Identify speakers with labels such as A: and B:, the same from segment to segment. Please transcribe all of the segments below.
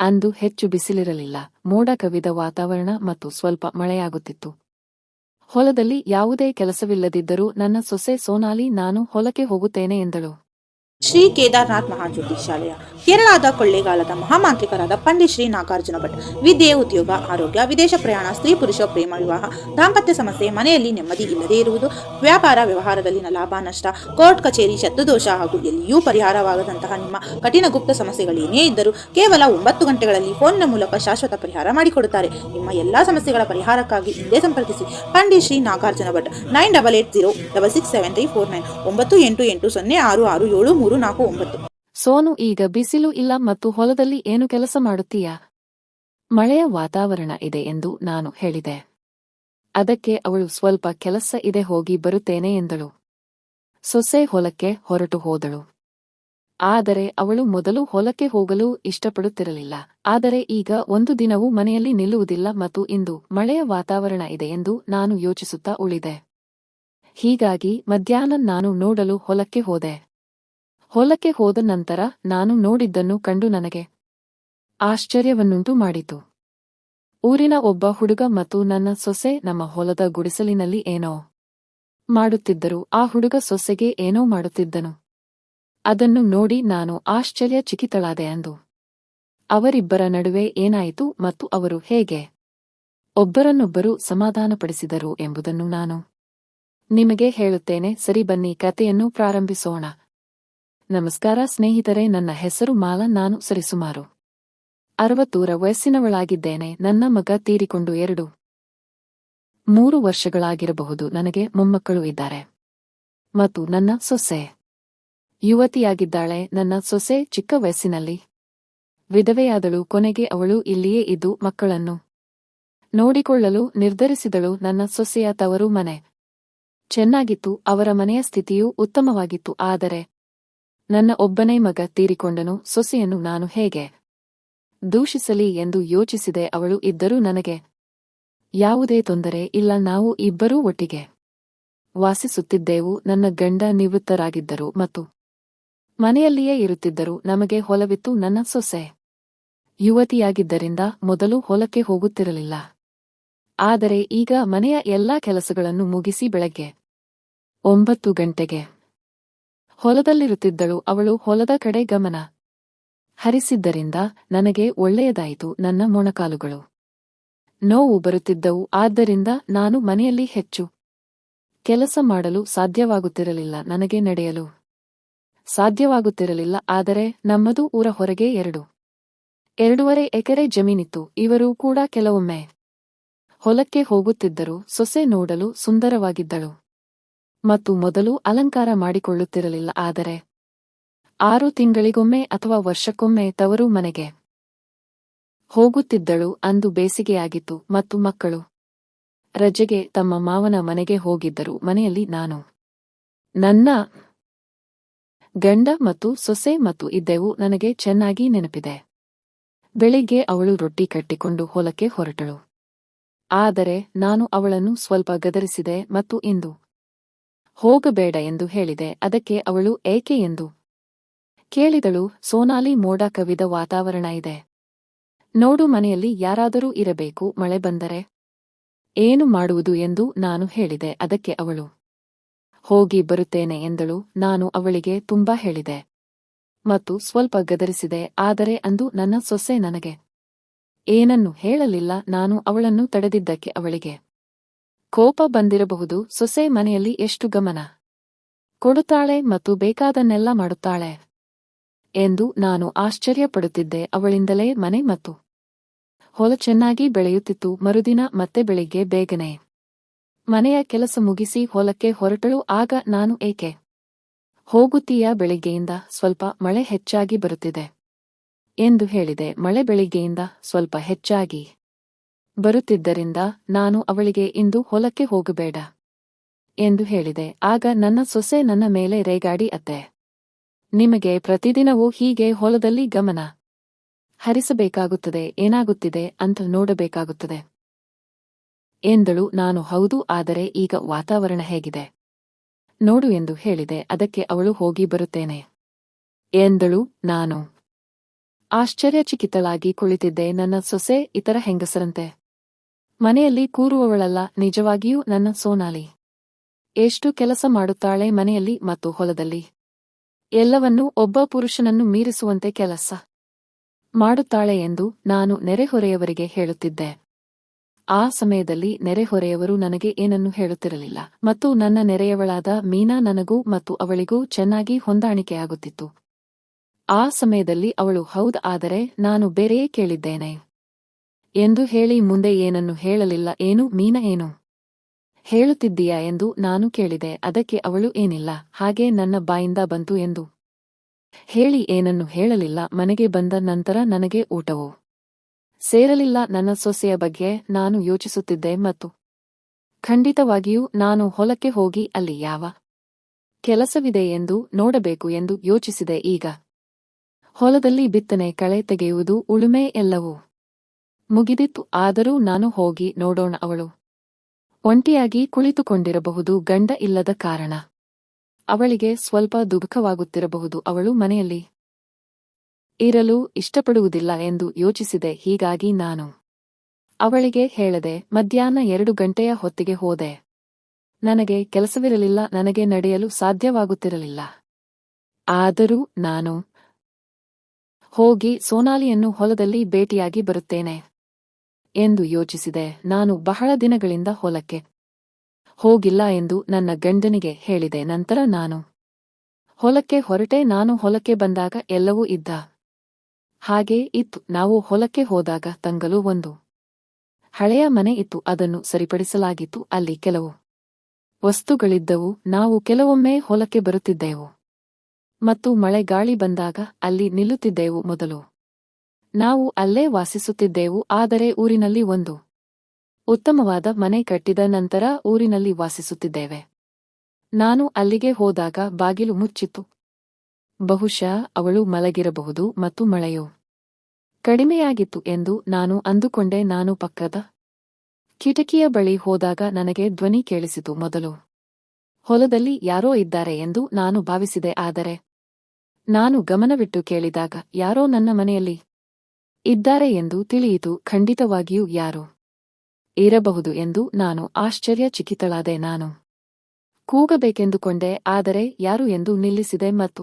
A: ಅಂದು ಹೆಚ್ಚು ಬಿಸಿಲಿರಲಿಲ್ಲ. ಮೋಡ ಕವಿದ ವಾತಾವರಣ ಮತ್ತು ಸ್ವಲ್ಪ ಮಳೆಯಾಗುತ್ತಿತ್ತು. ಹೊಲದಲ್ಲಿ ಯಾವುದೇ ಕೆಲಸವಿಲ್ಲದಿದ್ದರೂ ನನ್ನ ಸೊಸೆ ಸೋನಾಲಿ, ನಾನು ಹೊಲಕ್ಕೆ ಹೋಗುತ್ತೇನೆ ಎಂದಳು.
B: ಶ್ರೀ ಕೇದಾರ್ನಾಥ್ ಮಹಾಜ್ಯೋತಿಷಾಲಯ ಕೇರಳದ ಕೊಳ್ಳೇಗಾಲದ ಮಹಾಮಾಂತ್ರಿಕರಾದ ಪಂಡಿತ್ ಶ್ರೀ ನಾಗಾರ್ಜುನ ಭಟ್, ವಿದ್ಯೆ ಉದ್ಯೋಗ, ಆರೋಗ್ಯ, ವಿದೇಶ ಪ್ರಯಾಣ, ಸ್ತ್ರೀ ಪುರುಷ ಪ್ರೇಮ ವಿವಾಹ, ದಾಂಪತ್ಯ ಸಮಸ್ಯೆ, ಮನೆಯಲ್ಲಿ ನೆಮ್ಮದಿ ಇಲ್ಲದೇ ಇರುವುದು, ವ್ಯಾಪಾರ ವ್ಯವಹಾರದಲ್ಲಿನ ಲಾಭ, ನಷ್ಟ, ಕೋರ್ಟ್ ಕಚೇರಿ, ಶತ್ರುದೋಷ ಹಾಗೂ ಎಲ್ಲಿಯೂ ಪರಿಹಾರವಾಗದಂತಹ ನಿಮ್ಮ ಕಠಿಣ ಗುಪ್ತ ಸಮಸ್ಯೆಗಳೇನೇ ಇದ್ದರೂ ಕೇವಲ ಒಂಬತ್ತು ಗಂಟೆಗಳಲ್ಲಿ ಫೋನ್ನ ಮೂಲಕ ಶಾಶ್ವತ ಪರಿಹಾರ ಮಾಡಿಕೊಡುತ್ತಾರೆ. ನಿಮ್ಮ ಎಲ್ಲಾ ಸಮಸ್ಯೆಗಳ ಪರಿಹಾರಕ್ಕಾಗಿ ಇಲ್ಲೇ ಸಂಪರ್ಕಿಸಿ. Pandit Shri Nagarjuna Bhat, nine double eight zero double six seven three four nine, ಒಂಬತ್ತು ಎಂಟು ಎಂಟು ಸೊನ್ನೆ ಆರು ಆರು ಏಳು ಮೂರು ನಾಲ್ಕು ಒಂಬತ್ತು.
A: ಸೋನು, ಈಗ ಬಿಸಿಲು ಇಲ್ಲ ಮತ್ತು ಹೊಲದಲ್ಲಿ ಏನು ಕೆಲಸ ಮಾಡುತ್ತೀಯಾ? ಮಳೆಯ ವಾತಾವರಣ ಇದೆ ಎಂದು ನಾನು ಹೇಳಿದೆ. ಅದಕ್ಕೆ ಅವಳು ಸ್ವಲ್ಪ ಕೆಲಸ ಇದೆ, ಹೋಗಿ ಬರುತ್ತೇನೆ ಎಂದಳು. ಸೊಸೆ ಹೊಲಕ್ಕೆ ಹೊರಟು ಹೋದಳು. ಆದರೆ ಅವಳು ಮೊದಲು ಹೊಲಕ್ಕೆ ಹೋಗಲು ಇಷ್ಟಪಡುತ್ತಿರಲಿಲ್ಲ. ಆದರೆ ಈಗ ಒಂದು ದಿನವೂ ಮನೆಯಲ್ಲಿ ನಿಲ್ಲುವುದಿಲ್ಲ ಮತ್ತು ಇಂದು ಮಳೆಯ ವಾತಾವರಣ ಇದೆ ಎಂದು ನಾನು ಯೋಚಿಸುತ್ತಾ ಉಳಿದೆ. ಹೀಗಾಗಿ ಮಧ್ಯಾಹ್ನ ನಾನು ನೋಡಲು ಹೊಲಕ್ಕೆ ಹೋದೆ. ಹೊಲಕ್ಕೆ ಹೋದ ನಂತರ ನಾನು ನೋಡಿದ್ದನ್ನು ಕಂಡು ನನಗೆ ಆಶ್ಚರ್ಯವನ್ನುಂಟು ಮಾಡಿತು. ಊರಿನ ಒಬ್ಬ ಹುಡುಗ ಮತ್ತು ನನ್ನ ಸೊಸೆ ನಮ್ಮ ಹೊಲದ ಗುಡಿಸಲಿನಲ್ಲಿ ಏನೋ ಮಾಡುತ್ತಿದ್ದರು. ಆ ಹುಡುಗ ಸೊಸೆಗೆ ಏನೋ ಮಾಡುತ್ತಿದ್ದನು. ಅದನ್ನು ನೋಡಿ ನಾನು ಆಶ್ಚರ್ಯ ಚಿಕಿತಳಾದೆ ಅಂದು. ಅವರಿಬ್ಬರ ನಡುವೆ ಏನಾಯಿತು ಮತ್ತು ಅವರು ಹೇಗೆ ಒಬ್ಬರನ್ನೊಬ್ಬರು ಸಮಾಧಾನಪಡಿಸಿದರು ಎಂಬುದನ್ನು ನಾನು ನಿಮಗೆ ಹೇಳುತ್ತೇನೆ. ಸರಿ ಬನ್ನಿ, ಕಥೆಯನ್ನು ಪ್ರಾರಂಭಿಸೋಣ. ನಮಸ್ಕಾರ ಸ್ನೇಹಿತರೆ, ನನ್ನ ಹೆಸರು ಮಾಲ, ನಾನು ಸರಿಸುಮಾರು ಅರವತ್ತೂರ ವಯಸ್ಸಿನವಳಾಗಿದ್ದೇನೆ, ನನ್ನ ಮಗ ತೀರಿಕೊಂಡು ಎರಡು, ಮೂರು ವರ್ಷಗಳಾಗಿರಬಹುದು, ನನಗೆ ಮೊಮ್ಮಕ್ಕಳು ಇದ್ದಾರೆ. ಮತ್ತು ನನ್ನ ಸೊಸೆ ಯುವತಿಯಾಗಿದ್ದಾಳೆ, ನನ್ನ ಸೊಸೆ ಚಿಕ್ಕ ವಯಸ್ಸಿನಲ್ಲಿ ವಿಧವೆಯಾದಳು, ಕೊನೆಗೆ ಅವಳು ಇಲ್ಲಿಯೇ ಇದ್ದು ಮಕ್ಕಳನ್ನು ನೋಡಿಕೊಳ್ಳಲು ನಿರ್ಧರಿಸಿದಳು, ನನ್ನ ಸೊಸೆಯ ತವರು ಮನೆ ಚೆನ್ನಾಗಿತ್ತು, ಅವರ ಮನೆಯ ಸ್ಥಿತಿಯೂ ಉತ್ತಮವಾಗಿತ್ತು, ಆದರೆ ನನ್ನ ಒಬ್ಬನೇ ಮಗ ತೀರಿಕೊಂಡನು, ಸೊಸೆಯನ್ನು ನಾನು ಹೇಗೆ ದೂಷಿಸಲಿ ಎಂದು ಯೋಚಿಸಿದೆ, ಅವಳು ಇದ್ದರೂ ನನಗೆ ಯಾವುದೇ ತೊಂದರೆ ಇಲ್ಲ, ನಾವು ಇಬ್ಬರೂ ಒಟ್ಟಿಗೆ ವಾಸಿಸುತ್ತಿದ್ದೆವು, ನನ್ನ ಗಂಡ ನಿವೃತ್ತರಾಗಿದ್ದರು ಮತ್ತು ಮನೆಯಲ್ಲಿಯೇ ಇರುತ್ತಿದ್ದರು, ನಮಗೆ ಹೊಲವಿತ್ತು, ನನ್ನ ಸೊಸೆ ಯುವತಿಯಾಗಿದ್ದರಿಂದ ಮೊದಲು ಹೊಲಕ್ಕೆ ಹೋಗುತ್ತಿರಲಿಲ್ಲ. ಆದರೆ ಈಗ ಮನೆಯ ಎಲ್ಲಾ ಕೆಲಸಗಳನ್ನು ಮುಗಿಸಿ ಬೆಳಗ್ಗೆ ಒಂಬತ್ತು ಗಂಟೆಗೆ ಹೊಲದಲ್ಲಿರುತ್ತಿದ್ದಳು ಅವಳು ಹೊಲದ ಕಡೆ ಗಮನ ಹರಿಸಿದ್ದರಿಂದ ನನಗೆ ಒಳ್ಳೆಯದಾಯಿತು ನನ್ನ ಮೊಣಕಾಲುಗಳು. ನೋವು ಬರುತ್ತಿದ್ದವು, ಆದ್ದರಿಂದ ನಾನು ಮನೆಯಲ್ಲಿ ಹೆಚ್ಚು ಕೆಲಸ ಮಾಡಲು ಸಾಧ್ಯವಾಗುತ್ತಿರಲಿಲ್ಲ, ನನಗೆ ನಡೆಯಲು ಸಾಧ್ಯವಾಗುತ್ತಿರಲಿಲ್ಲ, ಆದರೆ ನಮ್ಮದು ಊರ ಹೊರಗೆ ಎರಡು, ಎರಡೂವರೆ ಎಕರೆ ಜಮೀನಿತ್ತು, ಇವರೂ ಕೂಡ ಕೆಲವೊಮ್ಮೆ ಹೊಲಕ್ಕೆ ಹೋಗುತ್ತಿದ್ದರು, ಸೊಸೆ ನೋಡಲು ಸುಂದರವಾಗಿದ್ದಳು. ಮತ್ತು ಮೊದಲು ಅಲಂಕಾರ ಮಾಡಿಕೊಳ್ಳುತ್ತಿರಲಿಲ್ಲ, ಆದರೆ ಆರು ತಿಂಗಳಿಗೊಮ್ಮೆ ಅಥವಾ ವರ್ಷಕ್ಕೊಮ್ಮೆ ತವರು ಮನೆಗೆ ಹೋಗುತ್ತಿದ್ದಳು. ಅಂದು ಬೇಸಿಗೆಯಾಗಿತ್ತು ಮತ್ತು ಮಕ್ಕಳು ರಜೆಗೆ ತಮ್ಮ ಮಾವನ ಮನೆಗೆ ಹೋಗಿದ್ದರು. ಮನೆಯಲ್ಲಿ ನಾನು, ನನ್ನ ಗಂಡ ಮತ್ತು ಸೊಸೆ ಮತ್ತು ಇದ್ದೆವು. ನನಗೆ ಚೆನ್ನಾಗಿ ನೆನಪಿದೆ. ಬೆಳಿಗ್ಗೆ ಅವಳು ರೊಟ್ಟಿ ಕಟ್ಟಿಕೊಂಡು ಹೊಲಕ್ಕೆ ಹೊರಟಳು. ಆದರೆ ನಾನು ಅವಳನ್ನು ಸ್ವಲ್ಪ ಗದರಿಸಿದೆ ಮತ್ತು ಇಂದು ಹೋಗಬೇಡ ಎಂದು ಹೇಳಿದೆ, ಅದಕ್ಕೆ ಅವಳು, ಏಕೆ ಎಂದು? ಕೇಳಿದಳು, ಸೋನಾಲಿ ಮೋಡ ಕವಿದ ವಾತಾವರಣ ಇದೆ. ನೋಡು ಮನೆಯಲ್ಲಿ ಯಾರಾದರೂ ಇರಬೇಕು, ಮಳೆ ಬಂದರೆ? ಏನು ಮಾಡುವುದು? ಎಂದು ನಾನು ಹೇಳಿದೆ, ಅದಕ್ಕೆ ಅವಳು, ಹೋಗಿ ಬರುತ್ತೇನೆ, ಎಂದಳು, ನಾನು ಅವಳಿಗೆ ತುಂಬಾ ಹೇಳಿದೆ. ಮತ್ತು ಸ್ವಲ್ಪ ಗದರಿಸಿದೆ, ಆದರೆ ಅಂದು ನನ್ನ ಸೊಸೆ ನನಗೆ. ಏನನ್ನು ಹೇಳಲಿಲ್ಲ, ನಾನು ಅವಳನ್ನು ತಡೆದಿದ್ದಕ್ಕೆ ಅವಳಿಗೆ. ಕೋಪ ಬಂದಿರಬಹುದು, ಸೊಸೆ ಮನೆಯಲ್ಲಿ ಎಷ್ಟು ಗಮನ? ಕೊಡುತ್ತಾಳೆ ಮತ್ತು ಬೇಕಾದನ್ನೆಲ್ಲ ಮಾಡುತ್ತಾಳೆ ಎಂದು ನಾನು ಆಶ್ಚರ್ಯಪಡುತ್ತಿದ್ದೆ, ಅವಳಿಂದಲೇ ಮನೆ ಮತ್ತು ಹೊಲ ಚೆನ್ನಾಗಿ ಬೆಳೆಯುತ್ತಿತ್ತು, ಮರುದಿನ ಮತ್ತೆ ಬೆಳಿಗ್ಗೆ ಬೇಗನೆ ಮನೆಯ ಕೆಲಸ ಮುಗಿಸಿ ಹೊಲಕ್ಕೆ ಹೊರಟಳು, ಆಗ ನಾನು ಏಕೆ ಹೋಗುತ್ತೀಯ ಬೆಳಿಗ್ಗೆಯಿಂದ? ಸ್ವಲ್ಪ ಮಳೆ ಹೆಚ್ಚಾಗಿ ಬರುತ್ತಿದೆ ಎಂದು ಹೇಳಿದೆ, ಮಳೆ ಬೆಳಿಗ್ಗೆಯಿಂದ ಸ್ವಲ್ಪ ಹೆಚ್ಚಾಗಿ. ಬರುತ್ತಿದ್ದರಿಂದ ನಾನು ಅವಳಿಗೆ, ಇಂದು ಹೊಲಕ್ಕೆ ಹೋಗಬೇಡ ಎಂದು ಹೇಳಿದೆ. ಆಗ ನನ್ನ ಸೊಸೆ ನನ್ನ ಮೇಲೆ ರೇಗಾಡಿ, ಅತ್ತೆ, ನಿಮಗೆ ಪ್ರತಿದಿನವೂ ಹೀಗೆ ಹೊಲದಲ್ಲಿ ಗಮನ ಹರಿಸಬೇಕಾಗುತ್ತದೆ, ಏನಾಗುತ್ತಿದೆ ಅಂತ ನೋಡಬೇಕಾಗುತ್ತದೆ ಎಂದಳು. ನಾನು ಹೌದು, ಆದರೆ ಈಗ ವಾತಾವರಣ ಹೇಗಿದೆ. ನೋಡು ಎಂದು ಹೇಳಿದೆ. ಅದಕ್ಕೆ ಅವಳು ಹೋಗಿ ಬರುತ್ತೇನೆ ಎಂದಳು. ನಾನು ಆಶ್ಚರ್ಯಚಕಿತಳಾಗಿ ಕುಳಿತಿದ್ದೆ. ನನ್ನ ಸೊಸೆ ಇತರ ಹೆಂಗಸರಂತೆ ಮನೆಯಲ್ಲಿ ಕೂರುವವಳಲ್ಲ, ನಿಜವಾಗಿಯೂ ನನ್ನ ಸೋನಾಲಿ. ಎಷ್ಟು ಕೆಲಸ ಮಾಡುತ್ತಾಳೆ ಮನೆಯಲ್ಲಿ ಮತ್ತು ಹೊಲದಲ್ಲಿ? ಎಲ್ಲವನ್ನೂ ಒಬ್ಬ ಪುರುಷನನ್ನು ಮೀರಿಸುವಂತೆ ಕೆಲಸ ಮಾಡುತ್ತಾಳೆ ಎಂದು ನಾನು ನೆರೆಹೊರೆಯವರಿಗೆ ಹೇಳುತ್ತಿದ್ದೆ. ಆ ಸಮಯದಲ್ಲಿ ನೆರೆಹೊರೆಯವರು ನನಗೆ ಏನನ್ನೂ ಹೇಳುತ್ತಿರಲಿಲ್ಲ ಮತ್ತು ನನ್ನ ನೆರೆಯವಳಾದ ಮೀನಾ ನನಗೂ ಮತ್ತು ಅವಳಿಗೂ ಚೆನ್ನಾಗಿ ಹೊಂದಾಣಿಕೆಯಾಗುತ್ತಿತ್ತು. ಆ ಸಮಯದಲ್ಲಿ ಅವಳು, ಹೌದ್, ಆದರೆ ನಾನು ಬೇರೆಯೇ ಕೇಳಿದ್ದೇನೆ. ಎಂದು ಹೇಳಿ ಮುಂದೆ ಏನನ್ನು ಹೇಳಲಿಲ್ಲ, ಏನು, ಮೀನ ಏನು? ಹೇಳುತ್ತಿದ್ದೀಯಾ ಎಂದು ನಾನು ಕೇಳಿದೆ, ಅದಕ್ಕೆ ಅವಳು ಏನಿಲ್ಲ, ಹಾಗೆ ನನ್ನ ಬಾಯಿಂದ ಬಂತು ಎಂದು. ಹೇಳಿ, ಏನನ್ನು ಹೇಳಲಿಲ್ಲ, ಮನೆಗೆ ಬಂದ ನಂತರ ನನಗೆ ಊಟವು? ಸೇರಲಿಲ್ಲ, ನನ್ನ ಸೊಸೆಯ ಬಗ್ಗೆ ನಾನು ಯೋಚಿಸುತ್ತಿದ್ದೆ ಮತ್ತು ಖಂಡಿತವಾಗಿಯೂ ನಾನು ಹೊಲಕ್ಕೆ ಹೋಗಿ ಅಲ್ಲಿ ಯಾವ ಕೆಲಸವಿದೆ ಎಂದು ನೋಡಬೇಕು ಎಂದು ಯೋಚಿಸಿದೆ ಈಗ. ಹೊಲದಲ್ಲಿ ಬಿತ್ತನೆ, ಕಳೆ ತೆಗೆಯುವುದು, ಉಳುಮೆ ಎಲ್ಲವೂ ಮುಗಿದಿತ್ತು, ಆದರೂ ನಾನು ಹೋಗಿ ನೋಡೋಣ ಅವಳು. ಒಂಟಿಯಾಗಿ ಕುಳಿತುಕೊಂಡಿರಬಹುದು, ಗಂಡ ಇಲ್ಲದ ಕಾರಣ. ಅವಳಿಗೆ ಸ್ವಲ್ಪ ದುಃಖವಾಗುತ್ತಿರಬಹುದು, ಅವಳು ಮನೆಯಲ್ಲಿ ಇರಲು ಇಷ್ಟಪಡುವುದಿಲ್ಲ ಎಂದು ಯೋಚಿಸಿದೆ, ಹೀಗಾಗಿ ನಾನು ಅವಳಿಗೆ ಹೇಳದೆ, ಮಧ್ಯಾಹ್ನ ಎರಡು ಗಂಟೆಯ ಹೊತ್ತಿಗೆ ಹೋದೆ. ನನಗೆ ಕೆಲಸವಿರಲಿಲ್ಲ, ನನಗೆ ನಡೆಯಲು ಸಾಧ್ಯವಾಗುತ್ತಿರಲಿಲ್ಲ. ಆದರೂ ನಾನು ಹೋಗಿ ಸೋನಾಲಿಯನ್ನು ಹೊಲದಲ್ಲಿ ಭೇಟಿಯಾಗಿ ಬರುತ್ತೇನೆ. ಎಂದು ಯೋಚಿಸಿದೆ. ನಾನು ಬಹಳ ದಿನಗಳಿಂದ ಹೊಲಕ್ಕೆ ಹೋಗಿಲ್ಲ ಎಂದು ನನ್ನ ಗಂಡನಿಗೆ ಹೇಳಿದೆ. ನಂತರ ನಾನು ಹೊಲಕ್ಕೆ ಹೊರಟೆ. ನಾನು ಹೊಲಕ್ಕೆ ಬಂದಾಗ ಎಲ್ಲವೂ ಇದ್ದ ಹಾಗೆ ಇತ್ತು. ನಾವು ಹೊಲಕ್ಕೆ ಹೋದಾಗ ತಂಗಲು ಒಂದು ಹಳೆಯ ಮನೆ ಇತ್ತು. ಅದನ್ನು ಸರಿಪಡಿಸಲಾಗಿತ್ತು. ಅಲ್ಲಿ ಕೆಲವು ವಸ್ತುಗಳಿದ್ದವು. ನಾವು ಕೆಲವೊಮ್ಮೆ ಹೊಲಕ್ಕೆ ಬರುತ್ತಿದ್ದೆವು. ಮತ್ತು ಮಳೆ ಗಾಳಿ ಬಂದಾಗ ಅಲ್ಲಿ ನಿಲ್ಲುತ್ತಿದ್ದೆವು ಮೊದಲು. ನಾವು ಅಲ್ಲೇ ವಾಸಿಸುತ್ತಿದ್ದೆವು, ಆದರೆ ಊರಿನಲ್ಲಿ ಒಂದು ಉತ್ತಮವಾದ ಮನೆ ಕಟ್ಟಿದ ನಂತರ ಊರಿನಲ್ಲಿ ವಾಸಿಸುತ್ತಿದ್ದೇವೆ. ನಾನು ಅಲ್ಲಿಗೆ ಹೋದಾಗ ಬಾಗಿಲು ಮುಚ್ಚಿತು ಬಹುಶಃ ಅವಳು ಮಲಗಿರಬಹುದು ಮತ್ತು ಮಳೆಯು ಕಡಿಮೆಯಾಗಿತ್ತು ಎಂದು ನಾನು ಅಂದುಕೊಂಡೆ. ನಾನು ಪಕ್ಕದ ಕಿಟಕಿಯ ಬಳಿ ಹೋದಾಗ ನನಗೆ ಧ್ವನಿ ಕೇಳಿಸಿತು, ಮೊದಲು ಹೊಲದಲ್ಲಿ ಯಾರೋ ಇದ್ದಾರೆ ಎಂದು ನಾನು ಭಾವಿಸಿದೆ, ಆದರೆ ನಾನು ಗಮನವಿಟ್ಟು ಕೇಳಿದಾಗ ಯಾರೋ ನನ್ನ ಮನೆಯಲ್ಲಿ ಇದ್ದಾರೆ ಎಂದು ತಿಳಿಯಿತು, ಖಂಡಿತವಾಗಿಯೂ ಯಾರು ಇರಬಹುದು ಎಂದು ನಾನು ಆಶ್ಚರ್ಯಚಕಿತಳಾದೆ ನಾನು ಕೂಗಬೇಕೆಂದುಕೊಂಡೆ, ಆದರೆ ಯಾರು ಎಂದು ನಿಲ್ಲಿಸಿದೆ ಮತ್ತು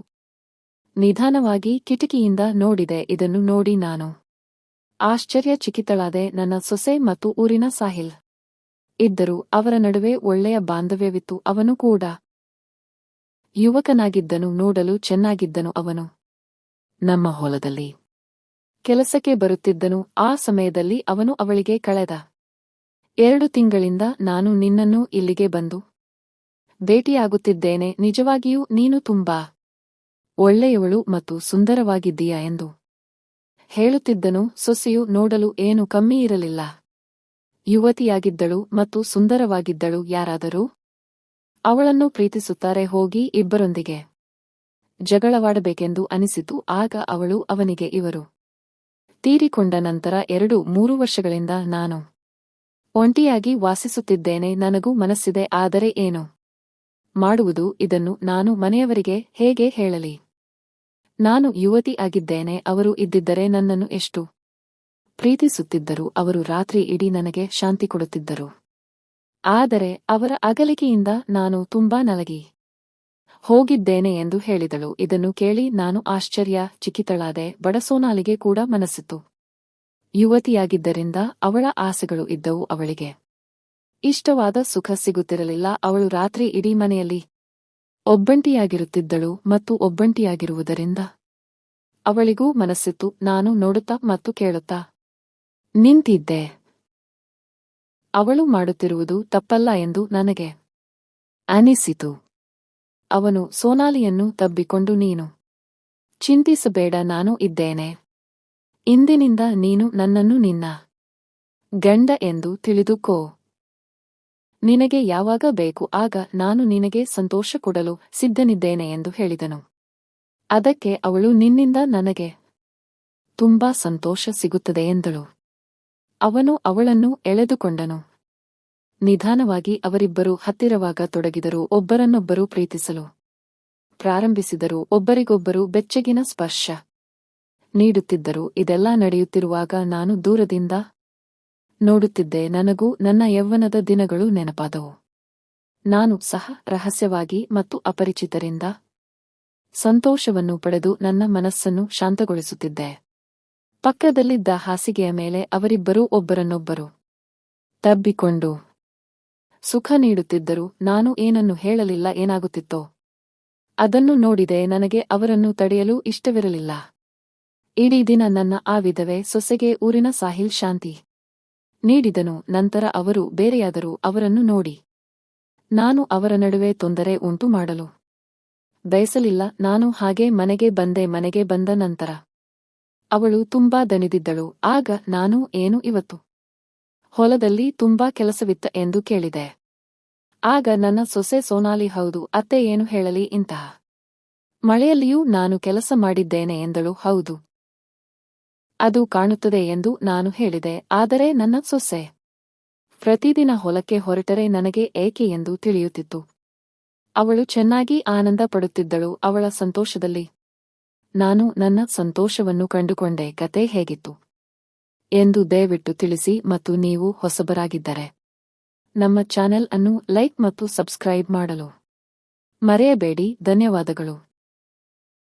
A: ನಿಧಾನವಾಗಿ ಕಿಟಕಿಯಿಂದ ನೋಡಿದೆ, ಇದನ್ನು ನೋಡಿ ನಾನು ಆಶ್ಚರ್ಯಚಕಿತಳಾದೆ, ನನ್ನ ಸೊಸೆ ಮತ್ತು ಊರಿನ ಸಾಹಿಲ್ ಇದ್ದರು, ಅವರ ನಡುವೆ ಒಳ್ಳೆಯ ಬಾಂಧವ್ಯವಿತ್ತು, ಅವನು ಕೂಡ ಯುವಕನಾಗಿದ್ದನು, ನೋಡಲು ಚೆನ್ನಾಗಿದ್ದನು, ಅವನು ನಮ್ಮ ಹೊಲದಲ್ಲಿ ಕೆಲಸಕ್ಕೆ ಬರುತ್ತಿದ್ದನು. ಆ ಸಮಯದಲ್ಲಿ ಅವನು ಅವಳಿಗೆ ಕಳೆದ ಎರಡು ತಿಂಗಳಿಂದ ನಾನು ನಿನ್ನನ್ನು ಇಲ್ಲಿಗೆ ಬಂದು ಭೇಟಿಯಾಗುತ್ತಿದ್ದೇನೆ. ನಿಜವಾಗಿಯೂ ನೀನು ತುಂಬಾ ಒಳ್ಳೆಯವಳು ಮತ್ತು ಸುಂದರವಾಗಿದ್ದೀಯಾ ಎಂದು ಹೇಳುತ್ತಿದ್ದನು. ಸೊಸೆಯು ನೋಡಲು ಏನು ಕಮ್ಮಿ ಇರಲಿಲ್ಲ. ಯುವತಿಯಾಗಿದ್ದಳು ಮತ್ತು ಸುಂದರವಾಗಿದ್ದಳು. ಯಾರಾದರೂ ಅವಳನ್ನು ಪ್ರೀತಿಸುತ್ತಾರೆ, ಹೋಗಿ ಇಬ್ಬರೊಂದಿಗೆ ಜಗಳವಾಡಬೇಕೆಂದು ಅನಿಸಿತು. ಆಗ ಅವಳು ಅವನಿಗೆ, ಇವರು ತೀರಿಕೊಂಡ ನಂತರ ಎರಡು ಮೂರು ವರ್ಷಗಳಿಂದ ನಾನು ಒಂಟಿಯಾಗಿ ವಾಸಿಸುತ್ತಿದ್ದೇನೆ, ನನಗೂ ಮನಸ್ಸಿದೆ, ಆದರೆ ಏನು ಮಾಡುವುದು? ಇದನ್ನು ನಾನು ಮನೆಯವರಿಗೆ ಹೇಗೆ ಹೇಳಲಿ? ನಾನು ಯುವತಿ ಆಗಿದ್ದೇನೆ, ಅವರು ಇದ್ದಿದ್ದರೆ ನನ್ನನ್ನು ಎಷ್ಟು ಪ್ರೀತಿಸುತ್ತಿದ್ದರು, ಅವರು ರಾತ್ರಿ ಇಡೀ ನನಗೆ ಶಾಂತಿ ಕೊಡುತ್ತಿದ್ದರು. ಆದರೆ ಅವರ ಅಗಲಿಕೆಯಿಂದ ನಾನು ತುಂಬಾ ನಲಗಿ. ಹೋಗಿದ್ದೇನೆ ಎಂದು ಹೇಳಿದಳು. ಇದನ್ನು ಕೇಳಿ ನಾನು ಆಶ್ಚರ್ಯ, ಚಿಕಿತಳಾದೆ, ಬಡಸೋನಾಲಿಗೆ ಕೂಡ ಮನಸ್ಸಿತು ಯುವತಿಯಾಗಿದ್ದರಿಂದ ಅವಳ ಆಸೆಗಳು ಇದ್ದವು ಅವಳಿಗೆ. ಇಷ್ಟವಾದ ಸುಖ ಸಿಗುತ್ತಿರಲಿಲ್ಲ. ಅವಳು ರಾತ್ರಿ ಇಡೀ ಮನೆಯಲ್ಲಿ ಒಬ್ಬಂಟಿಯಾಗಿರುತ್ತಿದ್ದಳು ಮತ್ತು ಒಬ್ಬಂಟಿಯಾಗಿರುವುದರಿಂದ ಅವಳಿಗೂ ಮನಸ್ಸಿತ್ತು. ನಾನು ನೋಡುತ್ತಾ ಮತ್ತು ಕೇಳುತ್ತಾ, ನಿಂತಿದ್ದೆ. ಅವಳು ಮಾಡುತ್ತಿರುವುದು ತಪ್ಪಲ್ಲ ಎಂದು ನನಗೆ ಅನಿಸಿತು. ಅವನು ಸೋನಾಲಿಯನ್ನು ತಬ್ಬಿಕೊಂಡು, ನೀನು ಚಿಂತಿಸಬೇಡ, ನಾನು ಇದ್ದೇನೆ. ಇಂದಿನಿಂದ ನೀನು ನನ್ನನ್ನು ನಿನ್ನ ಗಂಡ ಎಂದು ತಿಳಿದುಕೋ. ನಿನಗೆ ಯಾವಾಗ ಬೇಕು, ಆಗ ನಾನು ನಿನಗೆ ಸಂತೋಷ ಕೊಡಲು ಸಿದ್ಧನಿದ್ದೇನೆ ಎಂದು ಹೇಳಿದನು. ಅದಕ್ಕೆ ಅವಳು, ನಿನ್ನಿಂದ ನನಗೆ ತುಂಬಾ ಸಂತೋಷ ಸಿಗುತ್ತದೆ ಎಂದಳು. ಅವನು ಅವಳನ್ನು ಎಳೆದುಕೊಂಡನು. ನಿಧಾನವಾಗಿ ಅವರಿಬ್ಬರು ಹತ್ತಿರವಾಗ ತೊಡಗಿದರು. ಒಬ್ಬರನ್ನೊಬ್ಬರು ಪ್ರೀತಿಸಲು ಪ್ರಾರಂಭಿಸಿದರು. ಒಬ್ಬರಿಗೊಬ್ಬರು ಬೆಚ್ಚಗಿನ ಸ್ಪರ್ಶ ನೀಡುತ್ತಿದ್ದರು. ಇದೆಲ್ಲ ನಡೆಯುತ್ತಿರುವಾಗ ನಾನು ದೂರದಿಂದ ನೋಡುತ್ತಿದ್ದೆ. ನನಗೂ ನನ್ನ ಯೌವನದ ದಿನಗಳು ನೆನಪಾದವು. ನಾನು ಸಹ ರಹಸ್ಯವಾಗಿ ಮತ್ತು ಅಪರಿಚಿತರಿಂದ ಸಂತೋಷವನ್ನು ಪಡೆದು ನನ್ನ ಮನಸ್ಸನ್ನು ಶಾಂತಗೊಳಿಸುತ್ತಿದ್ದೆ. ಪಕ್ಕದಲ್ಲಿದ್ದ ಹಾಸಿಗೆಯ ಮೇಲೆ ಅವರಿಬ್ಬರೂ ಒಬ್ಬರನ್ನೊಬ್ಬರು ತಬ್ಬಿಕೊಂಡು ಸುಖ ನೀಡುತ್ತಿದ್ದರು ನಾನು ಏನನ್ನು ಹೇಳಲಿಲ್ಲ ಏನಾಗುತ್ತಿತ್ತೋ? ಅದನ್ನು ನೋಡಿದೆ ನನಗೆ ಅವರನ್ನು ತಡೆಯಲು ಇಷ್ಟವಿರಲಿಲ್ಲ. ಇಡೀ ದಿನ ನನ್ನ ಆ ವಿಧವೆ ಸೊಸೆಗೆ ಊರಿನ ಸಾಹಿಲ್ ಶಾಂತಿ ನೀಡಿದನು, ನಂತರ ಅವರು ಬೇರೆಯಾದರೂ ಅವರನ್ನು ನೋಡಿ. ನಾನು ಅವರ ನಡುವೆ ತೊಂದರೆ ಉಂಟು ಮಾಡಲು ಬಯಸಲಿಲ್ಲ, ನಾನು ಹಾಗೆ ಮನೆಗೆ ಬಂದೆ, ಮನೆಗೆ ಬಂದ ನಂತರ ಅವಳು ತುಂಬಾ ದಣಿದಿದ್ದಳು, ಆಗ ನಾನು ಏನು ಇವತ್ತು? ಹೊಲದಲ್ಲಿ ತುಂಬಾ ಕೆಲಸವಿತ್ತ ಎಂದು ಕೇಳಿದೆ. ಆಗ ನನ್ನ ಸೊಸೆ ಸೋನಾಲಿ, ಹೌದು, ಅತ್ತೆ ಏನು ಹೇಳಲಿ ಇಂತಹ. ಮಳೆಯಲ್ಲಿಯೂ ನಾನು ಕೆಲಸ ಮಾಡಿದ್ದೇನೆ ಎಂದಳು, ಹೌದು. ಅದು ಕಾಣುತ್ತದೆ ಎಂದು ನಾನು ಹೇಳಿದೆ, ಆದರೆ ನನ್ನ ಸೊಸೆ ಪ್ರತಿದಿನ ಹೊಲಕ್ಕೆ ಹೊರಟರೆ ನನಗೆ ಏಕೆ ಎಂದು ತಿಳಿಯುತ್ತಿತ್ತು. ಅವಳು ಚೆನ್ನಾಗಿ ಆನಂದ ಪಡುತ್ತಿದ್ದಳು, ಅವಳ ಸಂತೋಷದಲ್ಲಿ. ನಾನು ನನ್ನ ಸಂತೋಷವನ್ನು ಕಂಡುಕೊಂಡೆ ಕತೆ ಹೇಗಿತ್ತು. ಎಂದು ದಯವಿಟ್ಟು ತಿಳಿಸಿ ಮತ್ತು ನೀವು ಹೊಸಬರಾಗಿದ್ದರೆ. ನಮ್ಮ ಚಾನೆಲ್ ಅನ್ನು ಲೈಕ್ ಮತ್ತು ಸಬ್ಸ್ಕ್ರೈಬ್ ಮಾಡಲು ಮರೆಯಬೇಡಿ. ಧನ್ಯವಾದಗಳು.